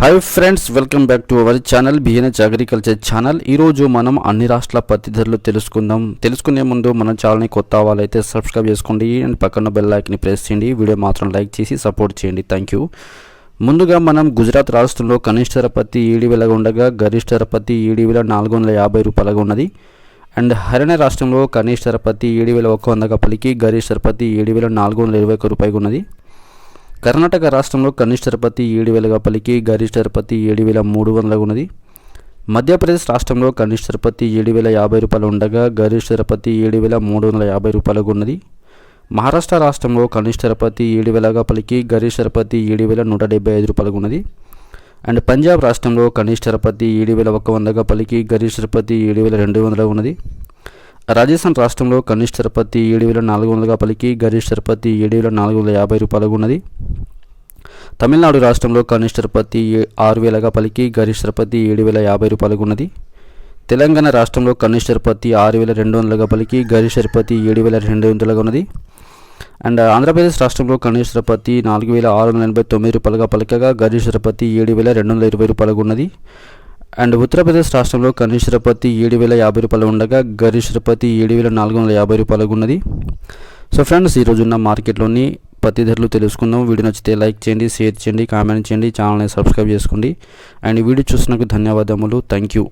Hi friends welcome back to our channel BNH agriculture channel ఈరోజు మనం అన్ని రాష్ట్రాల పత్తి ధరలు తెలుసుకుందాం. తెలుసుకునే ముందు మన ఛానల్ని కొత్త వాళ్ళైతే సబ్స్క్రైబ్ చేసుకోండి అండ్ పక్కన బెల్ లైక్ని ప్రెస్ చేయండి. వీడియో మాత్రం లైక్ చేసి సపోర్ట్ చేయండి. థ్యాంక్ యూ ముందుగా మనం గుజరాత్ రాష్ట్రంలో కనిష్ట పత్తి ఏడు వేలగా ఉండగా గరిష్ట పత్తి ఏడు వేల నాలుగు వందల యాభై రూపాయలుగా ఉన్నది. అండ్ హర్యానా రాష్ట్రంలో కనిష్ట పత్తి ఏడు వేల ఒక వందగా పలికి గరిష్ట పత్తి ఏడు వేల నాలుగు వందల ఇరవై ఒక్క రూపాయగా ఉన్నది. కర్ణాటక రాష్ట్రంలో కనిష్ట ధర ఏడు వేలుగా పలికి గరిష్ట ధర ఏడు వేల మూడు వందలుగా ఉన్నది మధ్యప్రదేశ్ రాష్ట్రంలో కనిష్ట ధర ఏడు వేల యాభై రూపాయలు ఉండగా గరిష్ట ధర ఏడు వేల మూడు వందల యాభై రూపాయలుగా ఉన్నది మహారాష్ట్ర రాష్ట్రంలో కనిష్ట ధర ఏడు వేలగా పలికి గరిష్ట ధర ఏడు వేల నూట డెబ్బై ఐదు రూపాయలుగా ఉన్నది అండ్ పంజాబ్ రాష్ట్రంలో కనిష్ట ధర ఏడు వేల ఒక వందగా పలికి గరిష్ట ధర ఏడు వేల రెండు వందలుగా ఉన్నది రాజస్థాన్ రాష్ట్రంలో కనిష్ట ధర ఏడు వేల నాలుగు వందలుగా పలికి గరిష్ట ధర ఏడు వేల నాలుగు వందల యాభై రూపాయలుగా ఉన్నది తమిళనాడు రాష్ట్రంలో కనిష్ట పత్తి ఆరు వేలగా పలికి గరిష్ట పత్తి ఏడు వేల యాభై రూపాయలుగా ఉన్నది. తెలంగాణ రాష్ట్రంలో కనిష్ట పత్తి ఆరు వేల రెండు వందలుగా పలికి గరిష్ట పత్తి ఏడు వేల రెండు వందలుగా ఉన్నది. అండ్ ఆంధ్రప్రదేశ్ రాష్ట్రంలో కనిష్ట పత్తి నాలుగు వేల ఆరు వందల ఎనభై తొమ్మిది రూపాయలుగా పలికగా గరిష్ట పత్తి ఏడు వేల రెండు వందల ఇరవై రూపాయలుగా ఉన్నది. అండ్ ఉత్తరప్రదేశ్ రాష్ట్రంలో కనిష్ట పత్తి ఏడు వేల యాభై రూపాయలు ఉండగా గరిష్ట పత్తి ఏడు వేల నాలుగు వందల యాభై రూపాయలకు ఉన్నది. సో ఫ్రెండ్స్ ఈరోజు ఉన్న మార్కెట్లోని పత్తి ధరలు తెలుసుకుందాం. వీడియో నచ్చితే లైక్ చేయండి షేర్ చేయండి కామెంట్ చేయండి ఛానల్ని సబ్స్క్రైబ్ చేసుకోండి. అండ్ వీడియో చూసినందుకు ధన్యవాదములు. Thank you